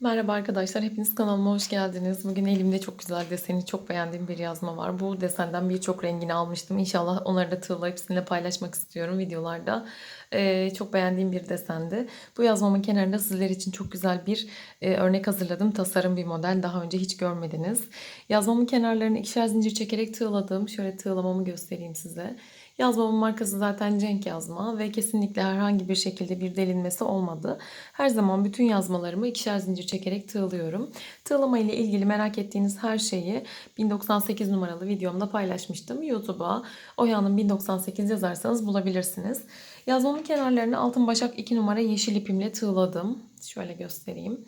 Merhaba arkadaşlar, hepiniz kanalıma hoş geldiniz. Bugün elimde çok güzel deseni, çok beğendiğim bir yazma var. Bu desenden birçok rengini almıştım. İnşallah onları da tığlayıp sizinle paylaşmak istiyorum videolarda. Ee, çok beğendiğim bir desendi. Bu yazmamın kenarında sizler için çok güzel bir e, örnek hazırladım. Tasarım bir model. Daha önce hiç görmediniz. Yazmamın kenarlarını ikişer zincir çekerek tığladım. Şöyle tığlamamı göstereyim size. Yazmamın markası zaten Cenk yazma ve kesinlikle herhangi bir şekilde bir delinmesi olmadı. Her zaman bütün yazmalarımı ikişer zincir çekerek tığlıyorum. Tığlama ile ilgili merak ettiğiniz her şeyi 1098 numaralı videomda paylaşmıştım. YouTube'a Oya'nın 1098 yazarsanız bulabilirsiniz. Yazmamın kenarlarını altın başak 2 numara yeşil ipimle tığladım. Şöyle göstereyim.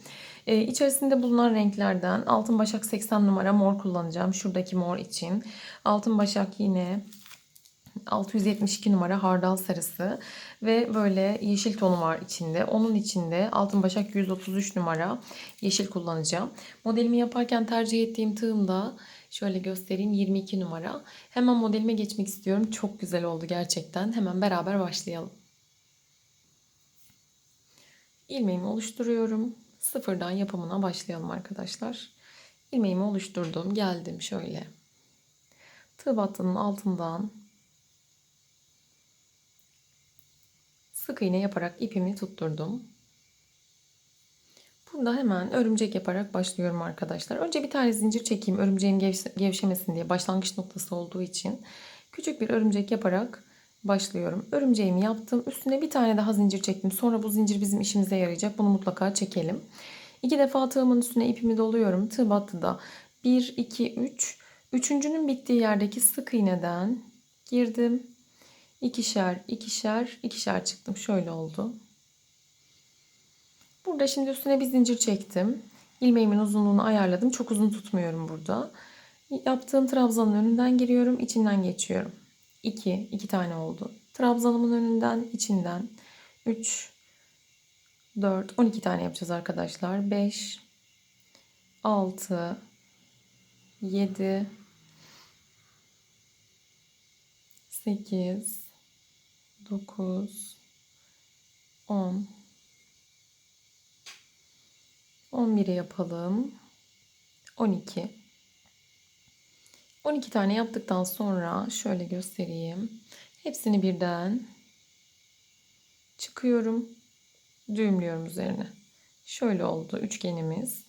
Ee, içerisinde bulunan renklerden altın başak 80 numara mor kullanacağım. Şuradaki mor için. Altın başak yine 672 numara hardal sarısı ve böyle yeşil tonu var içinde. Onun içinde altın başak 133 numara yeşil kullanacağım. Modelimi yaparken tercih ettiğim tığımda şöyle göstereyim 22 numara. Hemen modelime geçmek istiyorum. Çok güzel oldu gerçekten. Hemen beraber başlayalım. İlmeğimi oluşturuyorum. Sıfırdan yapımına başlayalım arkadaşlar. İlmeğimi oluşturdum. Geldim şöyle. Tığ battının altından sık iğne yaparak ipimi tutturdum. Burada hemen örümcek yaparak başlıyorum arkadaşlar. Önce bir tane zincir çekeyim örümceğim gevşemesin diye başlangıç noktası olduğu için. Küçük bir örümcek yaparak başlıyorum. Örümceğimi yaptım. Üstüne bir tane daha zincir çektim. Sonra bu zincir bizim işimize yarayacak. Bunu mutlaka çekelim. İki defa tığımın üstüne ipimi doluyorum. Tığ battıda 1, 2, 3. Üçüncünün bittiği yerdeki sık iğneden girdim ikişer, ikişer, ikişer çıktım. Şöyle oldu. Burada şimdi üstüne bir zincir çektim. İlmeğimin uzunluğunu ayarladım. Çok uzun tutmuyorum burada. Yaptığım trabzanın önünden giriyorum. içinden geçiyorum. 2, 2 tane oldu. Trabzanımın önünden, içinden 3, 4, 12 tane yapacağız arkadaşlar. 5, 6, 7, 8, 9 10 11'i yapalım. 12 12 tane yaptıktan sonra şöyle göstereyim. Hepsini birden çıkıyorum. Düğümlüyorum üzerine. Şöyle oldu üçgenimiz.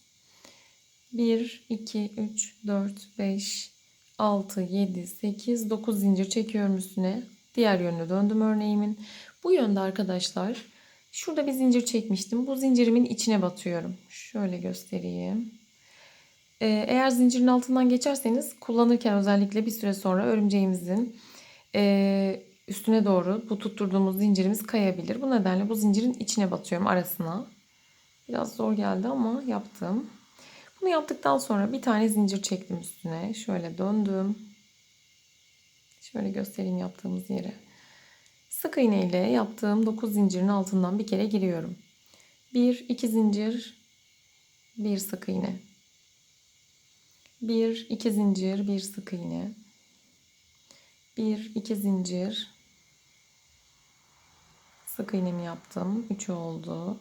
1 2 3 4 5 6 7 8 9 zincir çekiyorum üstüne. Diğer yönüne döndüm örneğimin. Bu yönde arkadaşlar şurada bir zincir çekmiştim. Bu zincirimin içine batıyorum. Şöyle göstereyim. Ee, eğer zincirin altından geçerseniz kullanırken özellikle bir süre sonra örümceğimizin e, üstüne doğru bu tutturduğumuz zincirimiz kayabilir. Bu nedenle bu zincirin içine batıyorum arasına. Biraz zor geldi ama yaptım. Bunu yaptıktan sonra bir tane zincir çektim üstüne. Şöyle döndüm. Şöyle göstereyim yaptığımız yere. Sık iğne ile yaptığım 9 zincirin altından bir kere giriyorum. 1 2 zincir 1 sık iğne. 1 2 zincir 1 sık iğne. 1 2 zincir sık iğnemi yaptım. 3 oldu.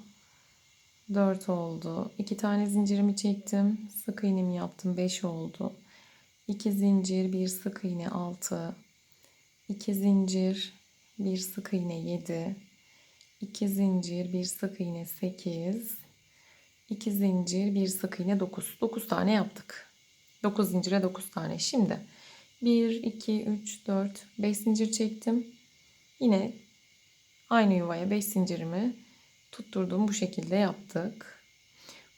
4 oldu. 2 tane zincirimi çektim. Sık iğnemi yaptım. 5 oldu. 2 zincir, 1 sık iğne 6. 2 zincir, 1 sık iğne 7, 2 zincir, 1 sık iğne 8, 2 zincir, 1 sık iğne 9. 9 tane yaptık. 9 zincire 9 tane. Şimdi 1, 2, 3, 4, 5 zincir çektim. Yine aynı yuvaya 5 zincirimi tutturdum. Bu şekilde yaptık.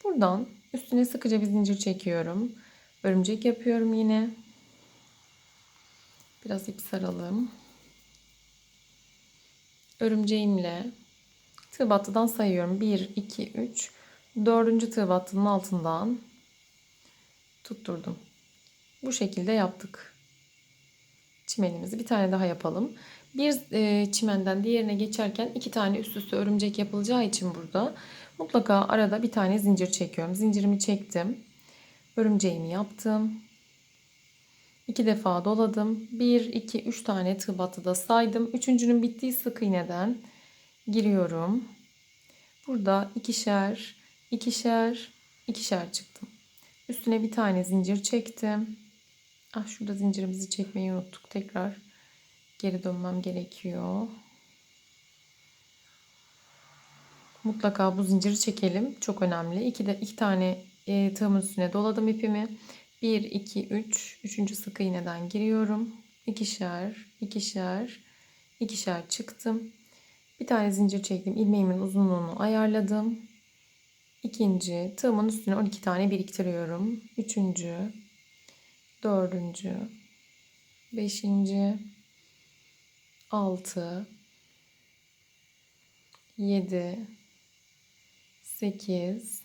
Buradan üstüne sıkıca bir zincir çekiyorum. Örümcek yapıyorum yine. Biraz ip saralım. Örümceğimle tığ battıdan sayıyorum. 1, 2, 3. Dördüncü tığ battının altından tutturdum. Bu şekilde yaptık. Çimenimizi bir tane daha yapalım. Bir e, çimenden diğerine geçerken iki tane üst üste örümcek yapılacağı için burada mutlaka arada bir tane zincir çekiyorum. Zincirimi çektim. Örümceğimi yaptım. İki defa doladım. 1, 2, 3 tane tığ batıda saydım. Üçüncünün bittiği sık iğneden giriyorum. Burada ikişer, ikişer, ikişer çıktım. Üstüne bir tane zincir çektim. Ah şurada zincirimizi çekmeyi unuttuk. Tekrar geri dönmem gerekiyor. Mutlaka bu zinciri çekelim. Çok önemli. İki, de, iki tane e, tığımın üstüne doladım ipimi. 1, 2, 3. Üçüncü sık iğneden giriyorum. İkişer, ikişer, ikişer çıktım. Bir tane zincir çektim. İlmeğimin uzunluğunu ayarladım. İkinci tığımın üstüne 12 tane biriktiriyorum. Üçüncü, dördüncü, beşinci, altı, yedi, sekiz,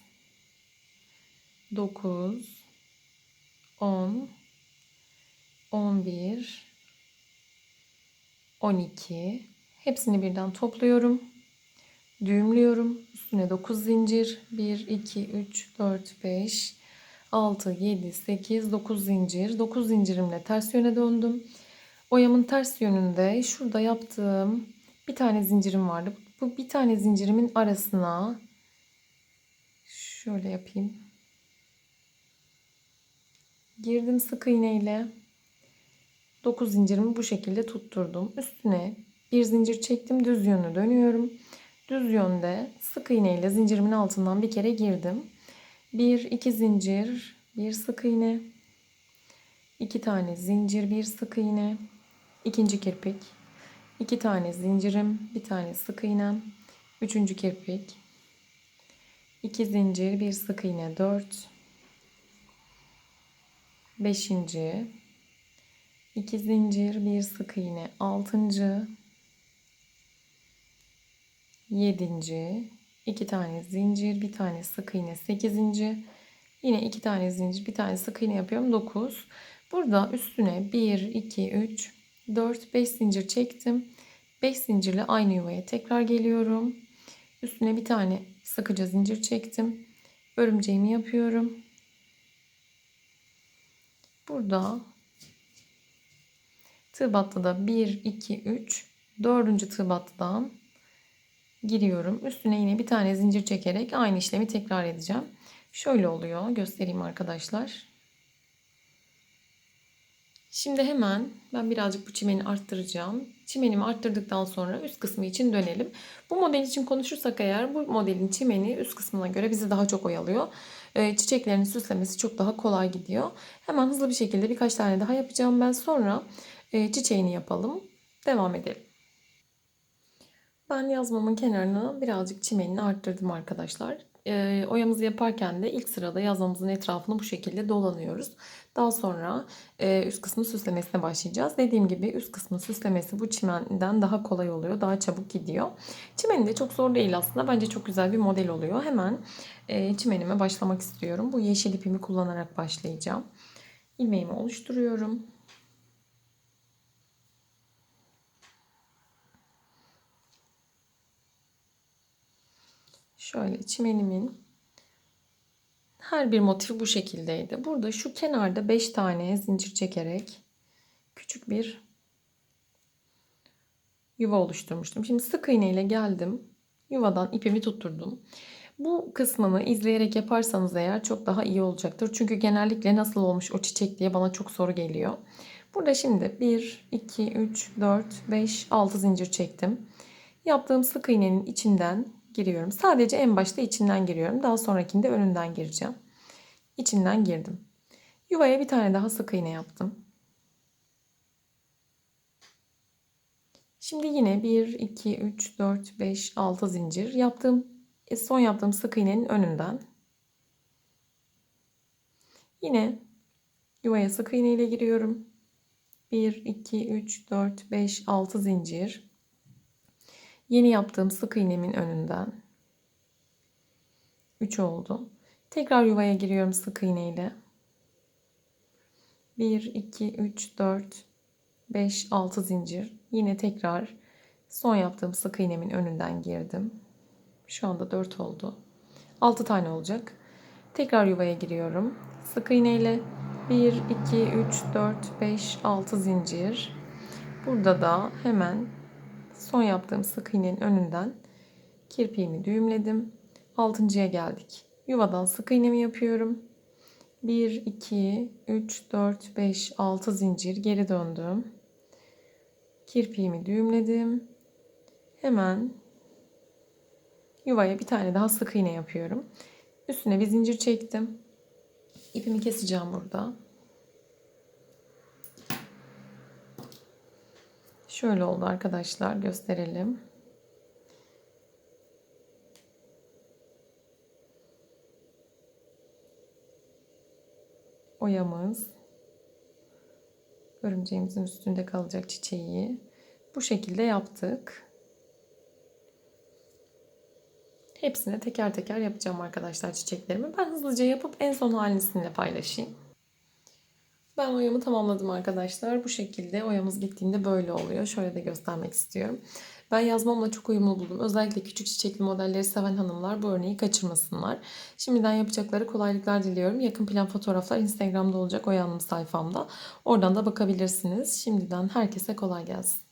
dokuz, on, on bir, on iki. Hepsini birden topluyorum. Düğümlüyorum. Üstüne 9 zincir. 1, 2, 3, 4, 5, 6, 7, 8, 9 zincir. 9 zincirimle ters yöne döndüm. Oyamın ters yönünde şurada yaptığım bir tane zincirim vardı. Bu bir tane zincirimin arasına şöyle yapayım. Girdim sık iğneyle. 9 zincirimi bu şekilde tutturdum. Üstüne bir zincir çektim. Düz yönü dönüyorum. Düz yönde sık iğne ile zincirimin altından bir kere girdim. Bir, iki zincir, bir sık iğne. iki tane zincir, bir sık iğne. ikinci kirpik. iki tane zincirim, bir tane sık iğnem. Üçüncü kirpik. iki zincir, bir sık iğne, dört. Beşinci. iki zincir, bir sık iğne, altıncı. Yedinci, iki tane zincir, bir tane sık iğne, sekizinci. Yine iki tane zincir, bir tane sık iğne yapıyorum. Dokuz. Burada üstüne bir, iki, üç, dört, beş zincir çektim. Beş zincirle aynı yuvaya tekrar geliyorum. Üstüne bir tane sıkıca zincir çektim. Örümceğimi yapıyorum. Burada tığ battıda 1, 2, 3, 4. tığ giriyorum. Üstüne yine bir tane zincir çekerek aynı işlemi tekrar edeceğim. Şöyle oluyor. Göstereyim arkadaşlar. Şimdi hemen ben birazcık bu çimeni arttıracağım. Çimenimi arttırdıktan sonra üst kısmı için dönelim. Bu model için konuşursak eğer bu modelin çimeni üst kısmına göre bizi daha çok oyalıyor. Ee, çiçeklerin süslemesi çok daha kolay gidiyor. Hemen hızlı bir şekilde birkaç tane daha yapacağım ben. Sonra e, çiçeğini yapalım. Devam edelim. Ben yazmamın kenarına birazcık çimenini arttırdım arkadaşlar. E, oyamızı yaparken de ilk sırada yazmamızın etrafını bu şekilde dolanıyoruz. Daha sonra e, üst kısmı süslemesine başlayacağız. Dediğim gibi üst kısmı süslemesi bu çimenden daha kolay oluyor. Daha çabuk gidiyor. Çimeni de çok zor değil aslında. Bence çok güzel bir model oluyor. Hemen e, çimenime başlamak istiyorum. Bu yeşil ipimi kullanarak başlayacağım. İlmeğimi oluşturuyorum. Şöyle çimenimin her bir motifi bu şekildeydi. Burada şu kenarda 5 tane zincir çekerek küçük bir yuva oluşturmuştum. Şimdi sık iğne ile geldim. Yuvadan ipimi tutturdum. Bu kısmını izleyerek yaparsanız eğer çok daha iyi olacaktır. Çünkü genellikle nasıl olmuş o çiçek diye bana çok soru geliyor. Burada şimdi 1, 2, 3, 4, 5, 6 zincir çektim. Yaptığım sık iğnenin içinden giriyorum. Sadece en başta içinden giriyorum. Daha sonrakinde önünden gireceğim. İçinden girdim. Yuvaya bir tane daha sık iğne yaptım. Şimdi yine 1, 2, 3, 4, 5, 6 zincir yaptım. E, son yaptığım sık iğnenin önünden. Yine yuvaya sık iğne ile giriyorum. 1, 2, 3, 4, 5, 6 zincir. Yeni yaptığım sık iğnemin önünden 3 oldu. Tekrar yuvaya giriyorum sık iğne ile. 1 2 3 4 5 6 zincir. Yine tekrar son yaptığım sık iğnemin önünden girdim. Şu anda 4 oldu. 6 tane olacak. Tekrar yuvaya giriyorum. Sık iğne ile 1 2 3 4 5 6 zincir. Burada da hemen son yaptığım sık iğnenin önünden kirpiğimi düğümledim. Altıncıya geldik. Yuvadan sık iğnemi yapıyorum. 1, 2, 3, 4, 5, 6 zincir geri döndüm. Kirpiğimi düğümledim. Hemen yuvaya bir tane daha sık iğne yapıyorum. Üstüne bir zincir çektim. İpimi keseceğim burada. Şöyle oldu arkadaşlar gösterelim. Oyamız örümceğimizin üstünde kalacak çiçeği bu şekilde yaptık. Hepsini teker teker yapacağım arkadaşlar çiçeklerimi. Ben hızlıca yapıp en son halini paylaşayım. Ben oyamı tamamladım arkadaşlar. Bu şekilde oyamız bittiğinde böyle oluyor. Şöyle de göstermek istiyorum. Ben yazmamla çok uyumlu buldum. Özellikle küçük çiçekli modelleri seven hanımlar bu örneği kaçırmasınlar. Şimdiden yapacakları kolaylıklar diliyorum. Yakın plan fotoğraflar Instagram'da olacak Oya sayfamda. Oradan da bakabilirsiniz. Şimdiden herkese kolay gelsin.